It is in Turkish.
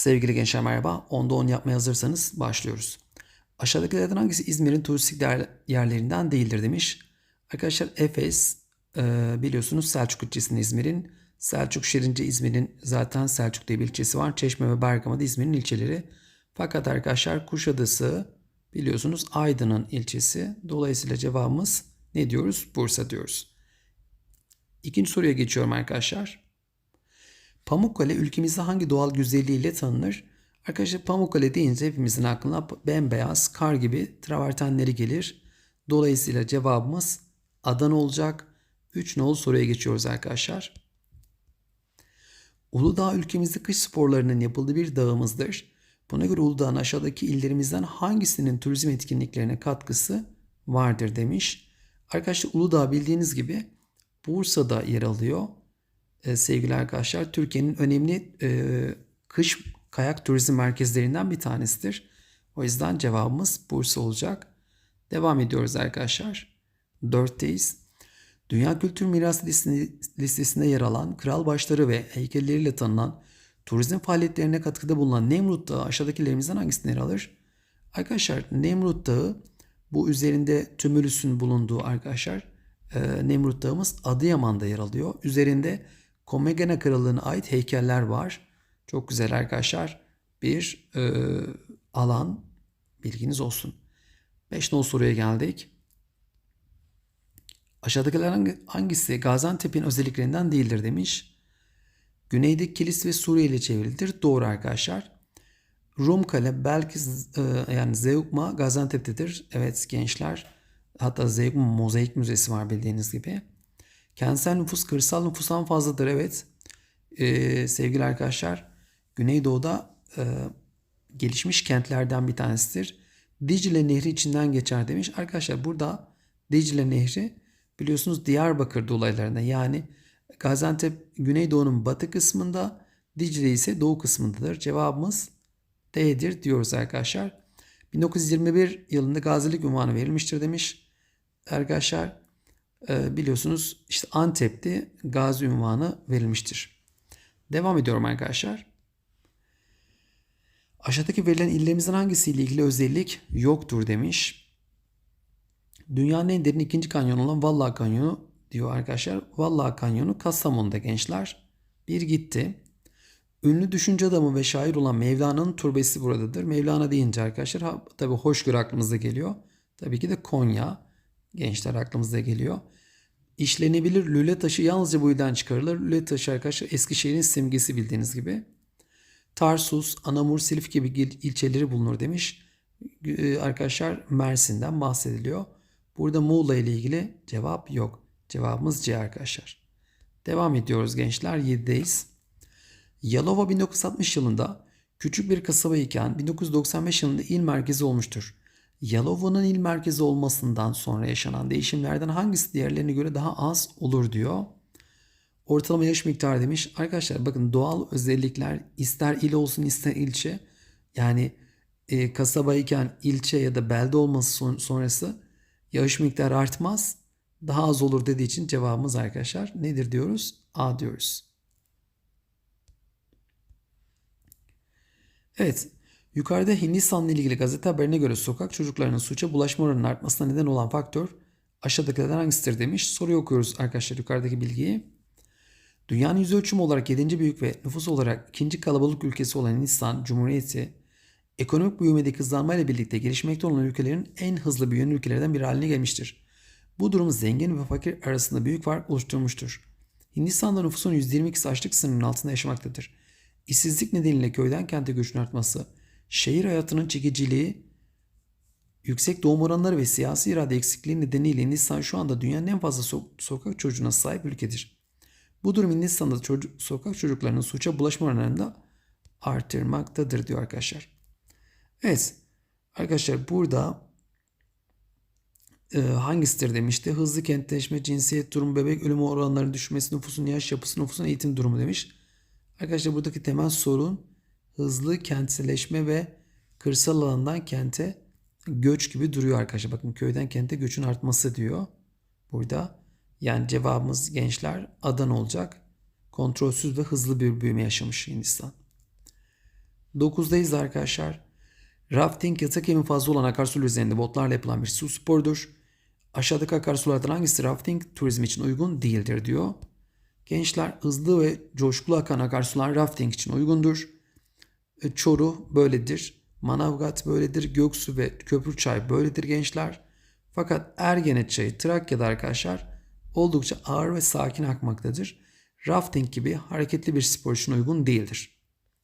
Sevgili gençler merhaba. Onda 10 yapmaya hazırsanız başlıyoruz. Aşağıdakilerden hangisi İzmir'in turistik yerlerinden değildir demiş. Arkadaşlar Efes e, biliyorsunuz Selçuk ilçesinde İzmir'in. Selçuk Şirince İzmir'in zaten Selçuk diye bir ilçesi var. Çeşme ve Bergama da İzmir'in ilçeleri. Fakat arkadaşlar Kuşadası biliyorsunuz Aydın'ın ilçesi. Dolayısıyla cevabımız ne diyoruz? Bursa diyoruz. İkinci soruya geçiyorum arkadaşlar. Pamukkale ülkemizde hangi doğal güzelliğiyle tanınır? Arkadaşlar Pamukkale deyince hepimizin aklına bembeyaz kar gibi travertenleri gelir. Dolayısıyla cevabımız Adana olacak. 3 nolu soruya geçiyoruz arkadaşlar. Uludağ ülkemizde kış sporlarının yapıldığı bir dağımızdır. Buna göre Uludağ'ın aşağıdaki illerimizden hangisinin turizm etkinliklerine katkısı vardır demiş. Arkadaşlar Uludağ bildiğiniz gibi Bursa'da yer alıyor. Ee, sevgili arkadaşlar Türkiye'nin önemli e, kış kayak turizm merkezlerinden bir tanesidir. O yüzden cevabımız Bursa olacak. Devam ediyoruz arkadaşlar. 4'teyiz. Dünya Kültür Mirası listesinde, yer alan kral başları ve heykelleriyle tanınan turizm faaliyetlerine katkıda bulunan Nemrut Dağı aşağıdakilerimizden hangisini yer alır? Arkadaşlar Nemrut Dağı bu üzerinde tümülüsün bulunduğu arkadaşlar e, Nemrut Dağımız Adıyaman'da yer alıyor. Üzerinde Komagena Krallığı'na ait heykeller var. Çok güzel arkadaşlar. Bir e, alan bilginiz olsun. 5 nol soruya geldik. Aşağıdakilerden hangisi Gaziantep'in özelliklerinden değildir demiş. Güneydeki Kilis ve Suriye ile çevrilidir. Doğru arkadaşlar. Rum Kale belki e, yani Zeugma Gaziantep'tedir. Evet gençler. Hatta Zeugma Mozaik Müzesi var bildiğiniz gibi. Kentsel nüfus kırsal nüfustan fazladır evet. Ee, sevgili arkadaşlar Güneydoğu'da e, gelişmiş kentlerden bir tanesidir. Dicle Nehri içinden geçer demiş. Arkadaşlar burada Dicle Nehri biliyorsunuz Diyarbakır dolaylarında yani Gaziantep Güneydoğu'nun batı kısmında Dicle ise doğu kısmındadır. Cevabımız D'dir diyoruz arkadaşlar. 1921 yılında gazilik unvanı verilmiştir demiş. Arkadaşlar biliyorsunuz işte Antep'te gazi unvanı verilmiştir. Devam ediyorum arkadaşlar. Aşağıdaki verilen illerimizden hangisiyle ilgili özellik yoktur demiş. Dünyanın en derin ikinci kanyonu olan Vallahi Kanyonu diyor arkadaşlar. Vallahi Kanyonu Kastamonu'da gençler. Bir gitti. Ünlü düşünce adamı ve şair olan Mevlana'nın türbesi buradadır. Mevlana deyince arkadaşlar tabi hoşgörü aklımıza geliyor. Tabii ki de Konya gençler aklımıza geliyor. İşlenebilir lüle taşı yalnızca bu yüzden çıkarılır. Lüle taşı arkadaşlar Eskişehir'in simgesi bildiğiniz gibi. Tarsus, Anamur, Silif gibi il- ilçeleri bulunur demiş. Ee, Arkadaşlar Mersin'den bahsediliyor. Burada Muğla ile ilgili cevap yok. Cevabımız C arkadaşlar. Devam ediyoruz gençler. 7'deyiz. Yalova 1960 yılında küçük bir kasaba iken 1995 yılında il merkezi olmuştur. Yalova'nın il merkezi olmasından sonra yaşanan değişimlerden hangisi diğerlerine göre daha az olur diyor. Ortalama yaş miktarı demiş. Arkadaşlar bakın doğal özellikler ister il olsun ister ilçe. Yani e, kasaba ilçe ya da belde olması son- sonrası yaş miktarı artmaz. Daha az olur dediği için cevabımız arkadaşlar nedir diyoruz? A diyoruz. Evet. Yukarıda Hindistan'la ilgili gazete haberine göre sokak çocuklarının suça bulaşma oranının artmasına neden olan faktör aşağıdakilerden hangisidir demiş. Soruyu okuyoruz arkadaşlar yukarıdaki bilgiyi. Dünyanın yüz ölçümü olarak 7. büyük ve nüfus olarak ikinci kalabalık ülkesi olan Hindistan Cumhuriyeti, ekonomik büyümedeki hızlanmayla birlikte gelişmekte olan ülkelerin en hızlı büyüyen ülkelerden biri haline gelmiştir. Bu durum zengin ve fakir arasında büyük fark oluşturmuştur. Hindistan'da nüfusun %22'si açlık sınırının altında yaşamaktadır. İşsizlik nedeniyle köyden kente göçün artması, şehir hayatının çekiciliği, yüksek doğum oranları ve siyasi irade eksikliği nedeniyle Hindistan şu anda dünyanın en fazla so- sokak çocuğuna sahip ülkedir. Bu durum Hindistan'da çocuk, sokak çocuklarının suça bulaşma oranlarını da artırmaktadır diyor arkadaşlar. Evet arkadaşlar burada e, hangisidir demişti. Hızlı kentleşme, cinsiyet durumu, bebek ölümü oranlarının düşmesi, nüfusun yaş yapısı, nüfusun eğitim durumu demiş. Arkadaşlar buradaki temel sorun hızlı kentleşme ve kırsal alandan kente göç gibi duruyor arkadaşlar. Bakın köyden kente göçün artması diyor. Burada yani cevabımız gençler Adana olacak. Kontrolsüz ve hızlı bir büyüme yaşamış Hindistan. 9'dayız arkadaşlar. Rafting yatak yemi fazla olan akarsular üzerinde botlarla yapılan bir su sporudur. Aşağıdaki akarsulardan hangisi rafting turizmi için uygun değildir diyor. Gençler hızlı ve coşkulu akan akarsular rafting için uygundur. E, Çoruh böyledir. Manavgat böyledir. Göksu ve Köprüçay böyledir gençler. Fakat Ergenet çayı Trakya'da arkadaşlar oldukça ağır ve sakin akmaktadır. Rafting gibi hareketli bir spor için uygun değildir.